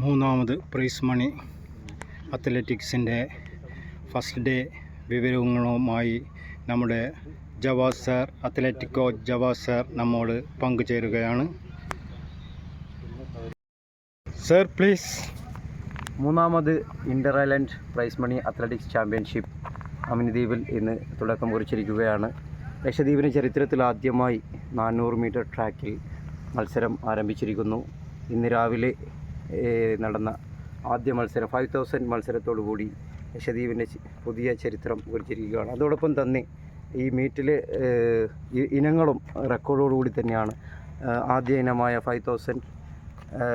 മൂന്നാമത് prize money അത്ലറ്റിക്സിന്റെ first day വിവരങ്ങളുമായി നമ്മുടെ ജവാസ് സാർ അത്ലറ്റിക്കോ ജവാസ് സാർ നമ്മോട് പങ്കുചേരുകയാണ്. സർ പ്ലീസ് മൂന്നാമത് inter island prize money athletics championship അമിനിദ്വീപിൽ ഇന്ന് തുടക്കം കുറിച്ചിരിക്കുകയാണ്. ലക്ഷദ്വീപിന് ചരിത്രത്തിൽ ആദ്യമായി നാനൂറ് മീറ്റർ ട്രാക്കിൽ മത്സരം ആരംഭിച്ചിരിക്കുന്നു. ഇന്ന് രാവിലെ നടന്ന ആദ്യ മത്സരം ഫൈവ് തൗസൻഡ് മത്സരത്തോടുകൂടി കൂടി ചി- പുതിയ ചരിത്രം കുറിച്ചിരിക്കുകയാണ് അതോടൊപ്പം തന്നെ ഈ മീറ്റിൽ ഇനങ്ങളും റെക്കോർഡോടുകൂടി തന്നെയാണ് ആദ്യ ഇനമായ ഫൈവ് തൗസൻഡ്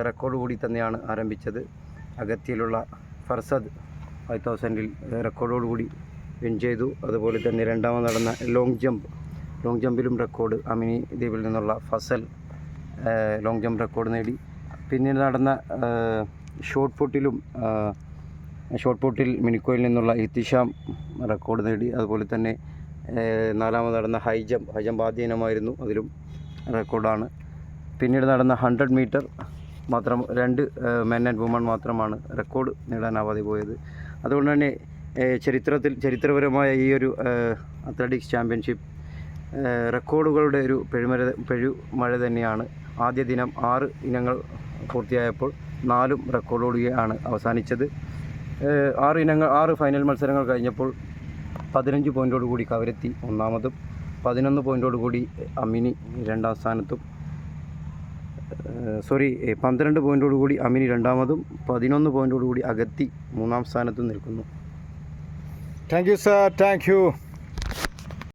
റെക്കോർഡ് കൂടി തന്നെയാണ് ആരംഭിച്ചത്. അഗത്തിയിലുള്ള ഫർസദ് ഫൈവ് തൗസൻഡിൽ റെക്കോർഡോടുകൂടി വിൻ ചെയ്തു. അതുപോലെ തന്നെ രണ്ടാമത് നടന്ന ലോങ് ജമ്പ് ലോങ് ജമ്പിലും റെക്കോർഡ് അമിനി ദ്വീപിൽ നിന്നുള്ള ഫസൽ ലോങ് ജമ്പ് റെക്കോർഡ് നേടി. പിന്നീട് നടന്ന ഷോട്ട് പുട്ടിലും ഷോട്ട് പുട്ടിൽ മിനിക്കോയിൽ നിന്നുള്ള ഇത്തിഷാം റെക്കോർഡ് നേടി. അതുപോലെ തന്നെ നാലാമത് നടന്ന ഹൈ ജമ്പ് ഹൈ ജമ്പ് ആദ്യ ഇനമായിരുന്നു അതിലും റെക്കോർഡാണ് പിന്നീട് നടന്ന ഹൺഡ്രഡ് മീറ്റർ മാത്രം രണ്ട് മെൻ ആൻഡ് വുമൺ മാത്രമാണ് റെക്കോർഡ് നേടാനാവാതെ പോയത്. അതുകൊണ്ട് തന്നെ ചരിത്രത്തിൽ ചരിത്രപരമായ ഈ ഒരു അത്ലറ്റിക്സ് ചാമ്പ്യൻഷിപ്പ് റെക്കോർഡുകളുടെ ഒരു പെഴുമര പെഴുമഴ തന്നെയാണ്. ആദ്യ ദിനം ആറ് ഇനങ്ങൾ പൂർത്തിയായപ്പോൾ നാലും റെക്കോർഡോടുകയാണ് അവസാനിച്ചത്. ആറ് ഇനങ്ങൾ ആറ് ഫൈനൽ മത്സരങ്ങൾ കഴിഞ്ഞപ്പോൾ പതിനഞ്ച് പോയിന്റോടുകൂടി കവരത്തി ഒന്നാമതും പതിനൊന്ന് പോയിന്റോടുകൂടി അമിനി രണ്ടാം സ്ഥാനത്തും. സോറി പന്ത്രണ്ട് പോയിന്റോടുകൂടി അമിനി രണ്ടാമതും പതിനൊന്ന് പോയിന്റോടുകൂടി അഗത്തി മൂന്നാം സ്ഥാനത്തും നിൽക്കുന്നു. Thank you sir thank you